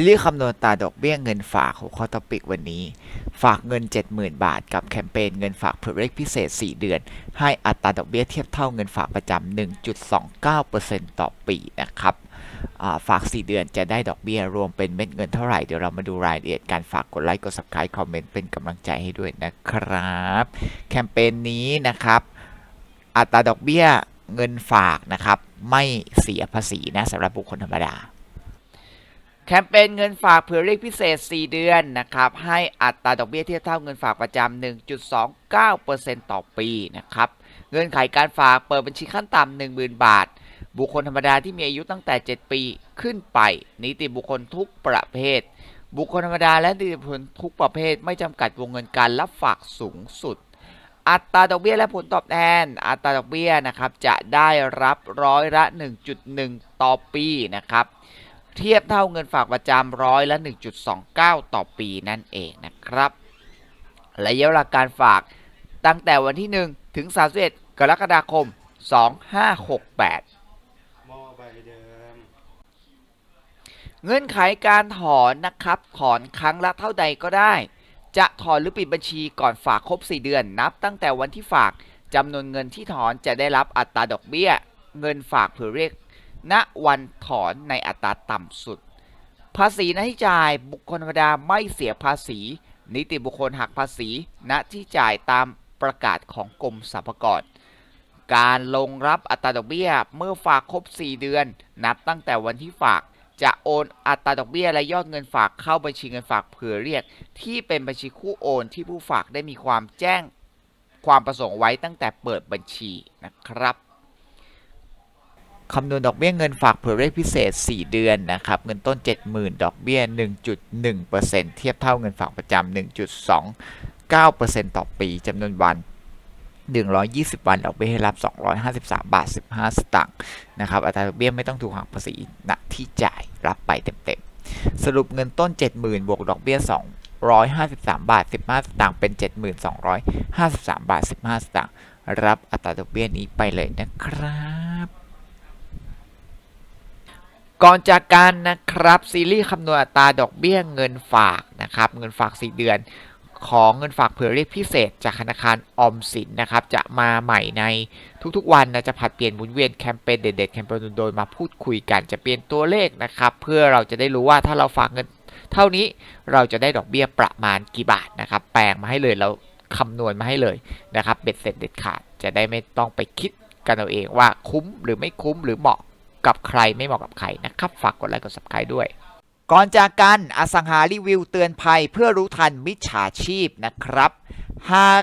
ซีรีส์คำนวณตาดอกเบี้ยเงินฝากหัวข้อตอปิกวันนี้ ฝากเงิน 70,000 บาท กับแคมเปญเงินฝากเผื่อเลขพิเศษ 4 เดือน ให้อัตราดอกเบี้ยเทียบเท่าเงินฝากประจำ 1.29%ต่อปีนะครับอ่าฝาก 4 เดือนจะได้ดอกเบี้ยรวมเป็นเม็ดเงินเท่าไหร่ เดี๋ยวเรามาดูรายละเอียดการฝากกดไลค์กด subscribe คอมเมนต์เป็นกำลังใจให้ด้วยนะครับ แคมเปญนี้นะครับอัตราดอกเบี้ยเงินฝากนะครับไม่เสียภาษีนะสำหรับบุคคลธรรมดา แคมเปญเงินฝากเผื่อเรียกพิเศษ 4 เดือนนะครับ ให้อัตราดอกเบี้ยเทียบเท่าเงินฝากประจำ 1.29%ต่อปีนะครับ เงื่อนไขการฝากเปิดบัญชีขั้นต่ำ10,000 บาท บุคคลธรรมดาที่มีอายุตั้งแต่ 7 ปีขึ้นไป นิติบุคคลทุกประเภท บุคคลธรรมดาและนิติบุคคลทุกประเภท ไม่จำกัดวงเงินการรับฝากสูงสุด อัตราดอกเบี้ยและผลตอบแทน อัตราดอกเบี้ยนะครับจะได้รับร้อยละ 1.1 ต่อปีนะครับ เทียบเท่าเงินฝากประจำร้อยละ 1.29 ต่อปีนั่นเองนะครับระยะเวลาการฝากตั้งแต่วันที่ 1 ถึง 31 กรกฎาคม 2568หม้อใบเดิมเงื่อนไขการถอนนะครับ ถอนครั้งละเท่าใดก็ได้ จะถอนหรือปิดบัญชีก่อนฝากครบ 4 เดือน นับตั้งแต่วันที่ฝากจำนวนเงินที่ถอนจะได้รับอัตราดอกเบี้ย เงินฝากเผื่อเรียก ณวันถอนในอัตราต่ำสุด ภาษีนที่จ่ายบุคคลธรรมดาไม่เสียภาษี นิติบุคคลหักภาษีณที่จ่ายตามประกาศของกรมสรรพากรการลงรับอัตราดอกเบี้ยเมื่อฝากครบ 4 เดือน นับตั้งแต่วันที่ฝากจะโอนอัตราดอกเบี้ยและยอดเงินฝากเข้าบัญชีเงินฝากเผื่อเรียก ที่เป็นบัญชีคู่โอนที่ผู้ฝากได้มีความแจ้งความประสงค์ไว้ตั้งแต่เปิดบัญชีนะครับ คำนวณดอกเบี้ยเงินฝากเผื่อเลขพิเศษ 4 เดือนนะครับ เงินต้น 70,000 ดอกเบี้ย 1.1%เทียบเท่าเงินฝากประจำ1.29%ต่อปีจำนวนวัน 120 วันดอกเบี้ยให้รับ 253 บาท 15 สตางค์นะครับ อัตราดอกเบี้ยไม่ต้องถูกหักภาษีณที่จ่ายรับไปเต็มๆ สรุปเงินต้น 70,000 บวกดอกเบี้ย 253 บาท 15 สตางค์เป็น 72,253 บาท 15 สตางค์รับอัตราดอกเบี้ยนี้ไปเลยนะครับ ก่อนจากกันนะครับซีรีส์คำนวณอัตราดอกเบี้ยเงินฝากนะครับเงินฝาก 4 เดือนของเงินฝากเผื่อเรียกพิเศษจากธนาคารออมสินนะครับ จะมาใหม่ในทุกๆวันนะจะผัดเปลี่ยนหมุนเวียนแคมเปญเด็ดๆแคมเปญโดยมาพูดคุยกันจะเปลี่ยนตัวเลขนะครับ เพื่อเราจะได้รู้ว่าถ้าเราฝากเงิน เท่านี้เราจะได้ดอกเบี้ยประมาณกี่บาทนะครับ แปลงมาให้เลยเราคำนวณมาให้เลยนะครับเบ็ดเสร็จเด็ดขาดจะได้ไม่ต้องไปคิดกันเอาเองว่าคุ้มหรือไม่คุ้มหรือเหมาะ กับใครไม่เหมาะกับใครนะครับ ฝากกดไลค์กด subscribe ด้วย ก่อนจากกันอสังหารีวิวเตือนภัยเพื่อรู้ทันมิจฉาชีพนะครับ หาก